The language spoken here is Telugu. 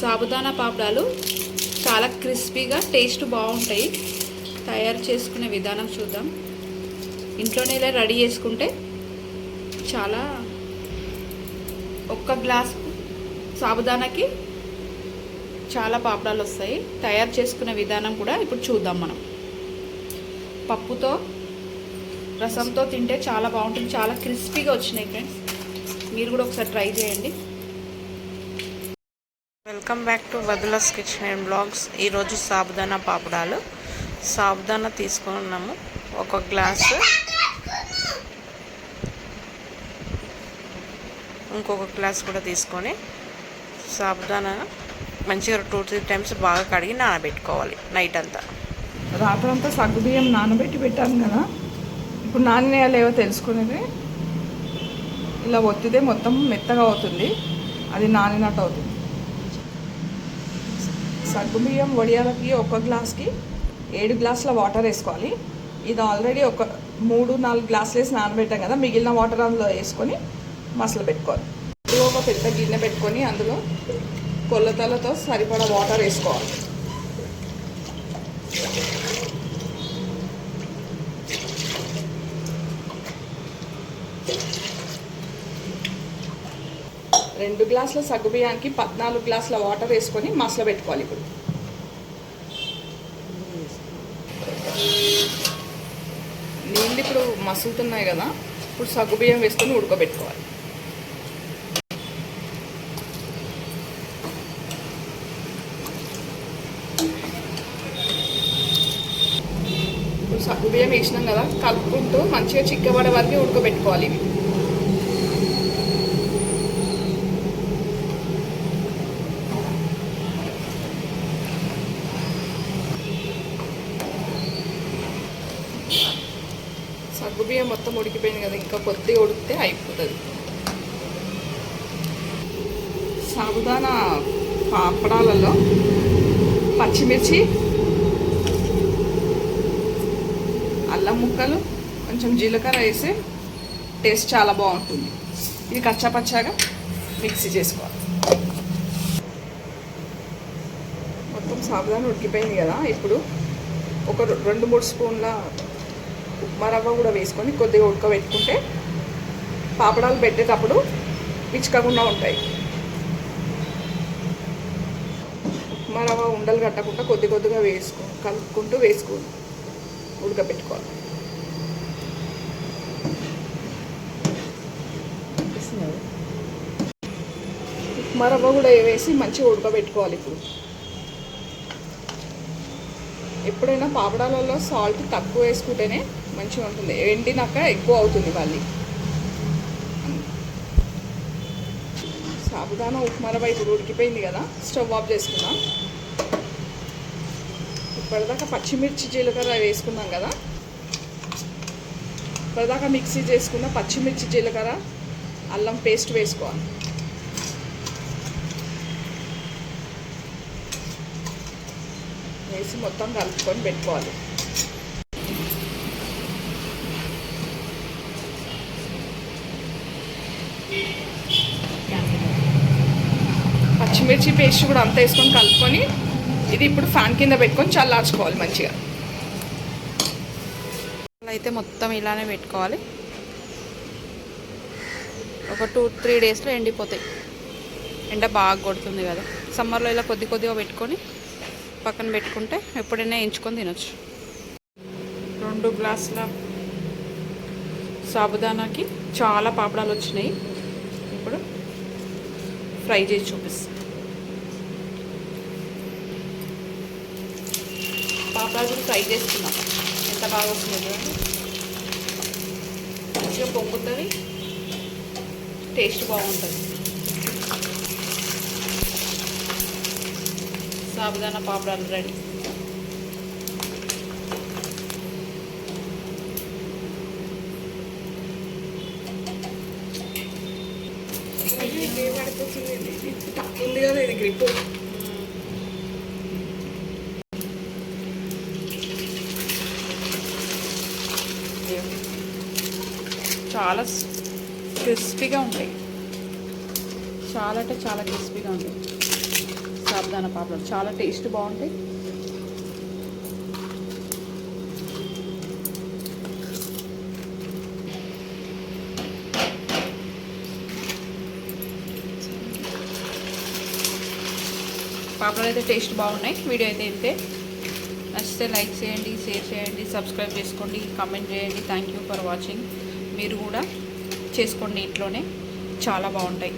సాబుదానా పాపడాలు చాలా క్రిస్పీగా టేస్ట్ బాగుంటాయి. తయారు చేసుకునే విధానం చూద్దాం. ఇంట్లోనే ఇలా రెడీ చేసుకుంటే చాలా ఒక్క గ్లాస్ సాబుదానాకి చాలా పాపడాలు వస్తాయి. తయారు చేసుకునే విధానం కూడా ఇప్పుడు చూద్దాం మనం. పప్పుతో రసంతో తింటే చాలా బాగుంటుంది. చాలా క్రిస్పీగా వచ్చినాయి ఫ్రెండ్స్ మీరు కూడా ఒకసారి ట్రై చేయండి. వెల్కమ్ బ్యాక్ టు వదులస్ కిచెన్ అండ్ బ్లాగ్స్. ఈరోజు సాబుదానా పాపడాలు. సాబుదానా తీసుకున్నాము ఒక గ్లాసు. ఇంకొక గ్లాస్ కూడా తీసుకొని సాబుదానా మంచిగా టూ త్రీ టైమ్స్ బాగా కడిగి నానబెట్టుకోవాలి నైట్ అంతా. రాత్రంతా సగ్గు బియ్యం నానబెట్టి పెట్టాను కదా. ఇప్పుడు నాణ్యాలేవో తెలుసుకునేది. ఇలా ఒత్తిదే మొత్తం మెత్తగా అవుతుంది. అది నానినట్టు అవుతుంది. సగ్గుబియ్యం వడియాలకి ఒక గ్లాస్కి ఏడు గ్లాసుల వాటర్ వేసుకోవాలి. ఇది ఆల్రెడీ ఒక మూడు నాలుగు గ్లాసులు వేసి నానబెట్టాం కదా మిగిలిన వాటర్ అందులో వేసుకొని మసలు పెట్టుకోవాలి. ఇప్పుడు ఒక పెద్ద గిన్నె పెట్టుకొని అందులో కొలతలతో సరిపడా వాటర్ వేసుకోవాలి. రెండు గ్లాసుల సగ్గు బియ్యానికి పద్నాలుగు గ్లాసుల వాటర్ వేసుకొని మసలు పెట్టుకోవాలి ఇప్పుడు. నీళ్ళు ఇప్పుడు మసులుతున్నాయి కదా ఇప్పుడు సగ్గు బియ్యం వేసుకొని ఉడకబెట్టుకోవాలి. ఇప్పుడు సగ్గు బియ్యం వేసినాం కదా కలుపుకుంటూ మంచిగా చిక్కబడే వరకు ఉడకబెట్టుకోవాలి ఇవి. సగ్గు బియ్యం మొత్తం ఉడికిపోయింది కదా ఇంకా కొద్దిగా ఉడికితే అయిపోతుంది. సాబుదానా పాపడాలలో పచ్చిమిర్చి అల్లం ముక్కలు కొంచెం జీలకర్ర వేసి టేస్ట్ చాలా బాగుంటుంది. ఇది కచ్చా పచ్చాగా మిక్సీ చేసుకోవాలి. మొత్తం సాబుదాన ఉడికిపోయింది కదా ఇప్పుడు ఒక రెండు మూడు స్పూన్ల ఉప్మా రవ్వ కూడా వేసుకొని కొద్దిగా ఉడకబెట్టుకుంటే పాపడాలు పెట్టేటప్పుడు పిచ్చుకకుండా ఉంటాయి. ఉప్మా రవ్వ ఉండలు కట్టకుండా కొద్ది కొద్దిగా వేసుకో కలుపుకుంటూ వేసుకో ఉడకబెట్టుకోవాలి. ఉప్మా రవ్వ కూడా వేసి మంచిగా ఉడకబెట్టుకోవాలి ఇప్పుడు. ఎప్పుడైనా పాపడాలలో సాల్ట్ తక్కువ వేసుకుంటేనే మంచిగా ఉంటుంది. ఎండినాక ఎక్కువ అవుతుంది మళ్ళీ. సాబుదానా ఉప్మా రవ్వ ఇప్పుడు ఉడికిపోయింది కదా స్టవ్ ఆఫ్ చేసుకుందాం. ఇప్పటిదాకా పచ్చిమిర్చి జీలకర్ర వేసుకున్నాం కదా. ఇప్పటిదాకా మిక్సీ చేసుకున్న పచ్చిమిర్చి జీలకర్ర అల్లం పేస్ట్ వేసుకోవాలి. వేసి మొత్తం కలుపుకొని పెట్టుకోవాలి. పచ్చిమిర్చి పేస్ట్ కూడా అంతా వేసుకొని కలుపుకొని ఇది ఇప్పుడు ఫ్యాన్ కింద పెట్టుకొని చల్లార్చుకోవాలి మంచిగా. అలా అయితే మొత్తం ఇలానే పెట్టుకోవాలి. ఒక టూ త్రీ డేస్లో ఎండిపోతాయి. ఎండ బాగా కొడుతుంది కదా. సమ్మర్లో ఇలా కొద్ది కొద్దిగా పెట్టుకొని పక్కన పెట్టుకుంటే ఎప్పుడైనా ఎంచుకొని తినొచ్చు. రెండు గ్లాసుల సాబుదానాకి చాలా పాపడాలు వచ్చినాయి. ఇప్పుడు ఫ్రై చేసి చూపిస్తాను పాపడాలు ఫ్రై చేసుకున్నాం ఎంత బాగా వస్తుంది చూడండి. మంచిగా పొంగుతుంది. టేస్ట్ బాగుంటుంది. సాబుదానా పాపడాలు రెడీ. ఉంది కదా ఇది గ్రిప్ చాలా క్రిస్పీగా ఉంటాయి చాలా అంటే చాలా క్రిస్పీగా ఉంటాయి సాబుదాన పాపలు చాలా టేస్ట్ బాగుంటాయి. పాపడాలు అయితే టేస్ట్ బాగున్నాయి. వీడియో అయితే ఇంతే. నచ్చితే లైక్ చేయండి షేర్ చేయండి సబ్స్క్రైబ్ చేసుకోండి కామెంట్ చేయండి. థ్యాంక్ యూ ఫర్ వాచింగ్ మీరు కూడా చేసుకోండి ఇంట్లోనే. చాలా బాగుంటాయి.